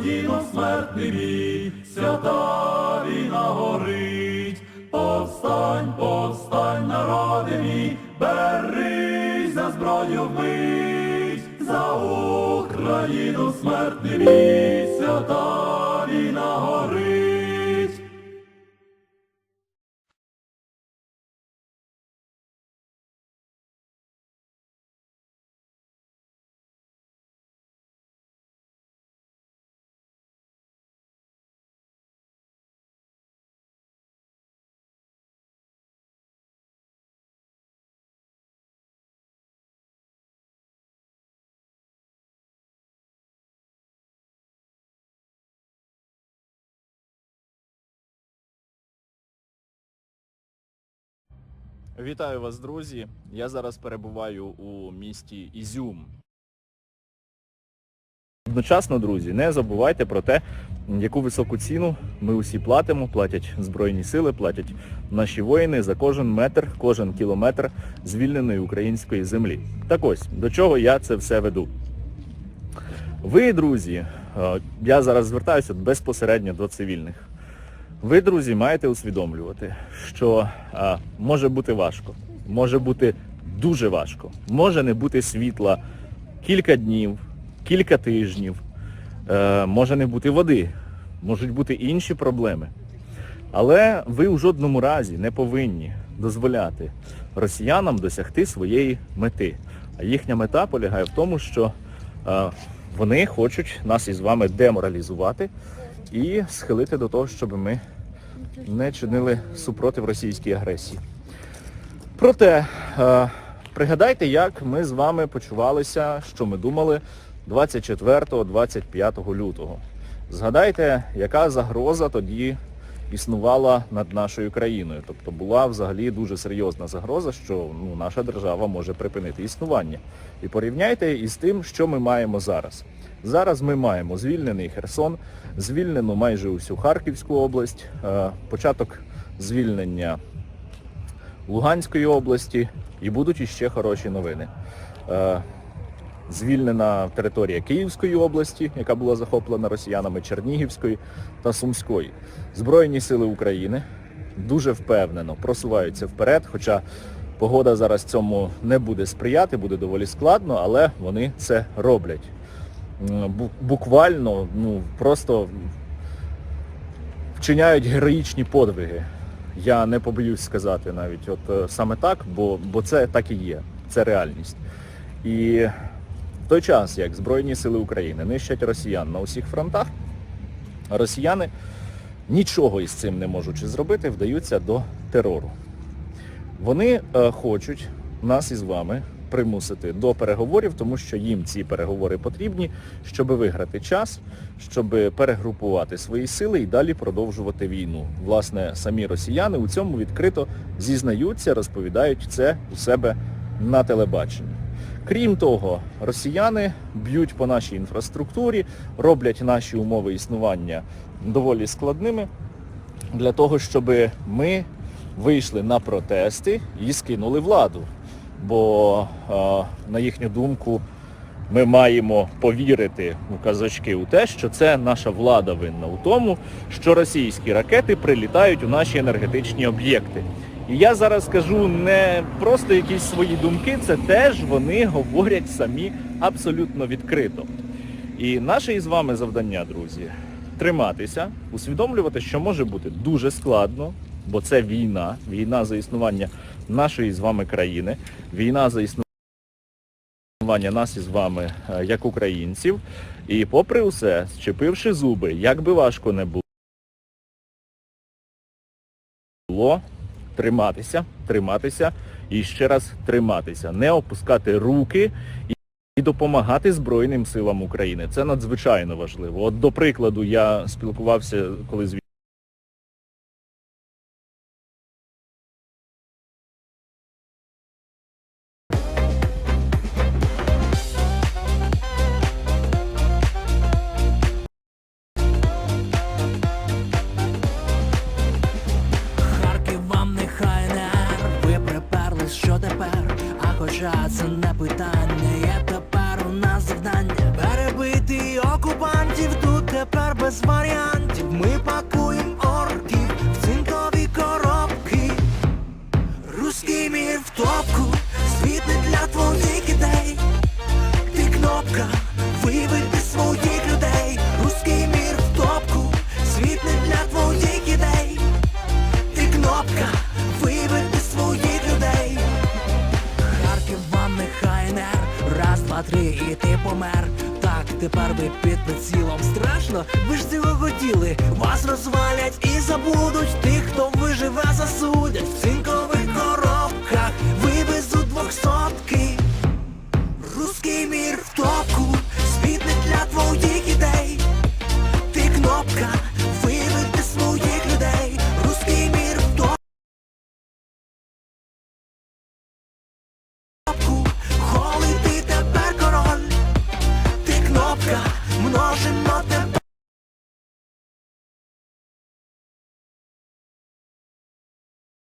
Україно, смертний свята війна горить. Повстань, повстань, народи мій, берись за зброю вмить, за Україну смертний свята Вітаю вас, друзі. Я зараз перебуваю у місті Ізюм. Одночасно, друзі, не забувайте про те, яку високу ціну ми усі платимо, платять Збройні сили, платять наші воїни за кожен метр, кожен кілометр звільненої української землі. Так ось, до чого я це все веду. Ви, друзі, е, я зараз звертаюся безпосередньо до цивільних. Ви, друзі, маєте усвідомлювати, що а, може бути важко, може бути дуже важко, може не бути світла кілька днів, кілька тижнів, е, може не бути води, можуть бути інші проблеми. Але ви у жодному разі не повинні дозволяти росіянам досягти своєї мети. А їхня мета полягає в тому, що е, вони хочуть нас із вами деморалізувати і схилити до того, щоб ми не чинили супротив російській агресії. Проте, е, пригадайте, як ми з вами почувалися, що ми думали 24-25 лютого. Згадайте, яка загроза тоді існувала над нашою країною. Тобто була взагалі дуже серйозна загроза, що ну, наша держава може припинити існування. І порівняйте із тим, що ми маємо зараз. Зараз ми маємо звільнений Херсон, звільнену майже усю Харківську область, е, початок звільнення Луганської області і будуть іще хороші новини. Звільнена територія Київської області, яка була захоплена росіянами Чернігівської та Сумської. Збройні сили України дуже впевнено просуваються вперед, хоча погода зараз цьому не буде сприяти, буде доволі складно, але вони це роблять. Буквально, ну просто вчиняють героїчні подвиги. Я не побоюсь сказати навіть от е, саме так, бо, бо це так і є, це реальність. І той час, як Збройні Сили України нищать росіян на усіх фронтах, росіяни, нічого із цим не можучи зробити, вдаються до терору. Вони е, хочуть нас із вами примусити до переговорів, тому що їм ці переговори потрібні, щоб виграти час, щоб перегрупувати свої сили і далі продовжувати війну. Власне, самі росіяни у цьому відкрито зізнаються, розповідають це у себе на телебаченні. Крім того, росіяни б'ють по нашій інфраструктурі, роблять наші умови існування доволі складними для того, щоб ми вийшли на протести і скинули владу. Бо, е, на їхню думку, ми маємо повірити у казачки у те, що це наша влада винна у тому, що російські ракети прилітають у наші енергетичні об'єкти. І я зараз скажу не просто якісь свої думки, це теж вони говорять самі абсолютно відкрито. І наше із вами завдання, друзі, триматися, усвідомлювати, що може бути дуже складно, бо це війна, війна за існування нашої з вами країни, війна за існування нас із вами е, як українців. І попри усе, зчепивши зуби, як би важко не було, триматися, триматися і ще раз триматися, не опускати руки і- допомагати Збройним силам України. Це надзвичайно важливо. От до прикладу, я спілкувався коли з А на питання, є тепер у нас завдання перебити окупантів тут тепер. без варіантів. Ми пакуємо орків в цинкові коробки. Руський мір в топку, світ не для твоїх ідей. Ти кнопка, тепер ви під прицілом страшно, ви ж цього хотіли. Вас розвалять і забудуть. Тих, хто виживе, засудять в цинкових коробках, вивезуть двохсотки. Руський мір множимо тебе.